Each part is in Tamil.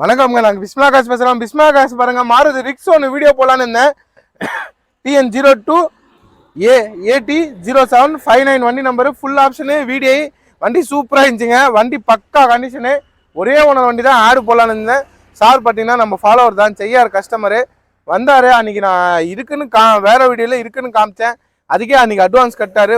வணக்கம்ங்க. நாங்கள் பிஸ்மா காசு பேசுகிறோம் பிஸ்மா காசு பாருங்க. மாறுது ரிக்ஸ் ஒன்று வீடியோ போடலான்னு இருந்தேன் TN zero two A AD zero seven five nine வண்டி நம்பரு ஃபுல் ஆப்ஷனு வீடியோ வண்டி சூப்பராக இருந்துச்சுங்க. வண்டி பக்கா கண்டிஷனு ஒரே ஒன்று வண்டி தான் ஆடு போடலான்னு இருந்தேன். சார் பார்த்தீங்கன்னா நம்ம ஃபாலோவர் தான். செய்யார் கஸ்டமரு வந்தார். அன்றைக்கி நான் இருக்குன்னு கா வேறு வீடியோவில் இருக்குன்னு காமிச்சேன். அதுக்கே அன்னைக்கு அட்வான்ஸ் கட்டார்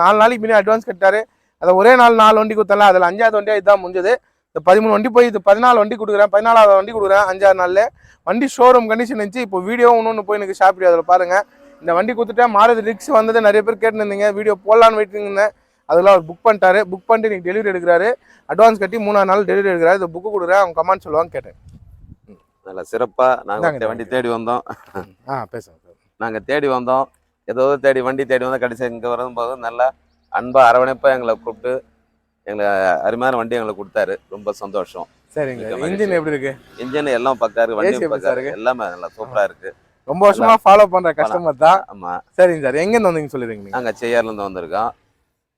நாலு நாளைக்கு முன்னாடி அட்வான்ஸ் கட்டார் அதை ஒரே நாள் நாலு வண்டி கொடுத்தல அதில் அஞ்சாவது வண்டியாக இதுதான் முடிஞ்சது. இந்த பதிமூணு வண்டி போய் இது பதினாலு வண்டி கொடுக்குறேன் பதினாலாவது வண்டி கொடுக்குறேன் அஞ்சாறு நாளில். வண்டி ஷோரூம் கண்டிஷன் இருந்துச்சு. இப்போ வீடியோ ஒன்று போய் எனக்கு ஷாப் அதில் பாருங்கள் இந்த வண்டி கொடுத்துட்டேன். மாறுதி ரிக்ஸ் வந்தது நிறைய பேர் கேட்டுருந்தீங்க. வீடியோ போடலான்னு வெயிட்டிங் இருந்தேன் அதெல்லாம் அவர் புக் பண்ணிட்டாரு. புக் பண்ணிட்டு இன்னைக்கு டெலிவரி எடுக்கிறாரு. அட்வான்ஸ் கட்டி மூணாவது நாள் டெலிவரி எடுக்கிறாரு. இந்த புக்கு கொடுக்குறேன். அவங்க கமெண்ட் சொல்லுவாங்க கேட்டேன். நல்ல சிறப்பா. நாங்க இந்தாங்க, இந்த வண்டி தேடி வந்தோம். ஆ பேசுங்க சார் நாங்க தேடி வந்தோம். ஏதோ தேடி வண்டி தேடி வந்தோம். கடைசி இங்க வரும்போது நல்லா அன்பா அரவணைப்பா எங்களை கூப்பிட்டு எங்களை அருமையான வண்டி எங்களுக்கு கொடுத்தாரு. ரொம்ப சந்தோஷம். சரிங்க. இன்ஜின் எப்படி இருக்கு? இன்ஜின் எல்லாம் பக்கா இருக்கு AC வண்டி எப்படி பக்கா சார் இருக்கு? எல்லாமே நல்லா சூப்பரா இருக்கு. ரொம்ப வருஷமா ஃபாலோ பண்ற கஸ்டமர் தான். ஆமா. சரிங்க சார். எங்கேருந்து வந்தீங்க சொல்லிடுங்க நீங்க? செய்யார்ல இருந்து வந்திருக்கோம்.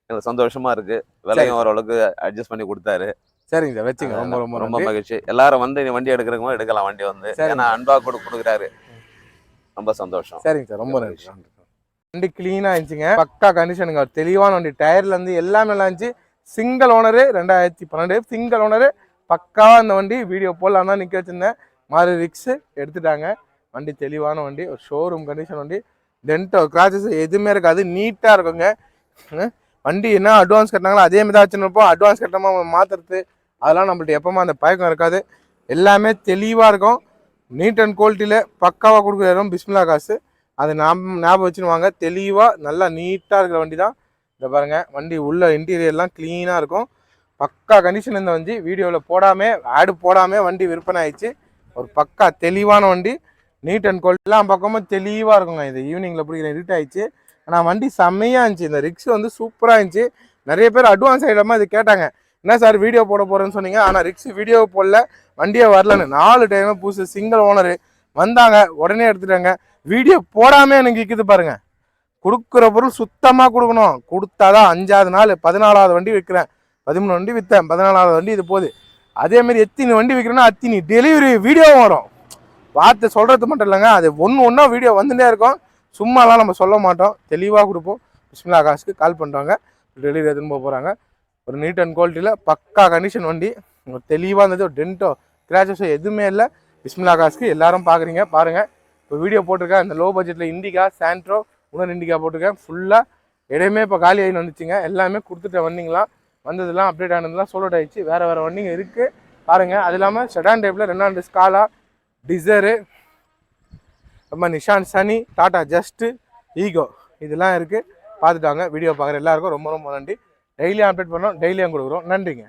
எங்களுக்கு சந்தோஷமா இருக்கு. விலையும் ஓரளவுக்கு அட்ஜஸ்ட் பண்ணி கொடுத்தாரு. சரிங்க சார். வச்சுங்க. ரொம்ப ரொம்ப ரொம்ப மகிழ்ச்சி. எல்லாரும் வந்து வண்டி எடுக்கிறவங்க எடுக்கலாம் வண்டி வந்து. ஏன்னா அன்பா கொடு கொடுக்குறாரு. ரொம்ப சந்தோஷம். சரிங்க சார். ரொம்ப நன்றி. வண்டி க்ளீனாக இருந்துச்சுங்க. பக்கா கண்டிஷனுங்க தெளிவான வண்டி. டயர்ல இருந்து எல்லாமே நல்லா இருந்துச்சு. சிங்கிள் ஓனரு ரெண்டாயிரத்தி பன்னெண்டு. சிங்கிள் ஓனரு பக்காவாக இந்த வண்டி. வீடியோ போடலாம் தான் நிற்க வச்சுருந்தேன். மாதிரி ரிக்ஸு எடுத்துட்டாங்க. வண்டி தெளிவான வண்டி ஒரு ஷோரூம் கண்டிஷன் வண்டி. டென்ட்டோ கிராச்சஸ் எதுவுமே இருக்காது. நீட்டாக இருக்குங்க. வண்டி என்ன அட்வான்ஸ் கட்டினாங்களோ அதே மாதிரி தான் வச்சுருப்போம் அட்வான்ஸ் கட்டாமல் மாற்றுறது அதெல்லாம் நம்மள்ட்ட எப்போமா அந்த பழக்கம் இருக்காது. எல்லாமே தெளிவாக இருக்கும். நீட் அண்ட் குவாலிட்டியில் பக்காவாக கொடுக்குற இடம் பிஸ்மிலா காசு. அது ஞாபகம் ஞாபகம் வச்சுன்னு வாங்க. தெளிவாக நல்லா நீட்டாக இருக்கிற வண்டி தான். இந்த பாருங்கள் வண்டி உள்ள இன்டீரியர்லாம் க்ளீனாக இருக்கும். பக்கா கண்டிஷன் இந்த வண்டி வீடியோவில் போடாமே ஆடு போடாமே வண்டி விற்பனை ஆயிடுச்சு. ஒரு பக்கா தெளிவான வண்டி நீட் அண்ட் குவாலிட்டிலாம் பக்கமும் தெளிவாக இருக்குங்க. இது ஈவினிங்கில் பிடிக்கிற இருட் ஆயிடுச்சு. ஆனால் வண்டி செம்மையாக இருந்துச்சு. இந்த ரிக்ஸ் வந்து சூப்பராக இருந்துச்சு. நிறைய பேர் அட்வான்ஸ் ஐட்டமாக இது கேட்டாங்க. என்ன சார் வீடியோ போட போகிறேன்னு சொன்னீங்க? ஆனால் ரிக்ஸ் வீடியோ போடல. வண்டியே வரலன்னு. நாலு டைமே புதுசு சிங்கிள் ஓனரு வந்தாங்க. உடனே எடுத்துட்டாங்க. வீடியோ போடாமல் எனக்கு விற்கிது பாருங்கள் கொடுக்குற பொருள் சுத்தமாக கொடுக்கணும். கொடுத்தாதான் அஞ்சாவது நாள் பதினாலாவது வண்டி விற்கிறேன். பதிமூணு வண்டி விற்றேன் பதினாலாவது வண்டி இது போகுது. அதேமாரி எத்தினி வண்டி விற்கிறேன்னா அத்தினி டெலிவரி வீடியோவும் வரும். பார்த்து சொல்கிறது மட்டும் இல்லைங்க அது ஒன்று ஒன்றா வீடியோ வந்துட்டே இருக்கும். சும்மாலாம் நம்ம சொல்ல மாட்டோம். தெளிவாக கொடுப்போம். பிஸ்மிலா காசுக்கு கால் பண்ணுறாங்க டெலிவரி எடுத்துன்னு போக போகிறாங்க ஒரு நீட் அண்ட் குவாலிட்டியில் பக்கா கண்டிஷன் வண்டி. ஒரு தெளிவாக இருந்தது ஒரு டென்ட்டோ கிராச்சஸோ எதுவுமே இல்லை. பிஸ்மிலா காசுக்கு எல்லாரும் பார்க்குறீங்க பாருங்கள் இப்போ வீடியோ போட்டிருக்கேன் இந்த லோ பட்ஜெட்டில் இண்டிகா சாண்ட்ரோ உணவு இண்டிகா போட்டிருக்கேன். ஃபுல்லாக இடையுமே இப்போ காலி ஆகி வந்துச்சுங்க. எல்லாமே கொடுத்துட்ட வண்டிங்களாம் வந்ததெல்லாம் அப்டேட் ஆனதுலாம் சோலோட் ஆயிடுச்சு. வேறு வேறு வண்டிங்க இருக்குது பாருங்கள் அது இல்லாமல் செடான் டைப்பில் ரெண்டாண்டு ஸ்காலா டிசரு நம்ம Nissan Sunny Tata just ego இதெல்லாம் இருக்குது பார்த்துட்டாங்க வீடியோ பார்க்குற எல்லாருக்கும் ரொம்ப ரொம்ப நன்றி. டெய்லியும் அப்டேட் பண்ணோம். டெய்லியும் கொடுக்குறோம். நன்றிங்க.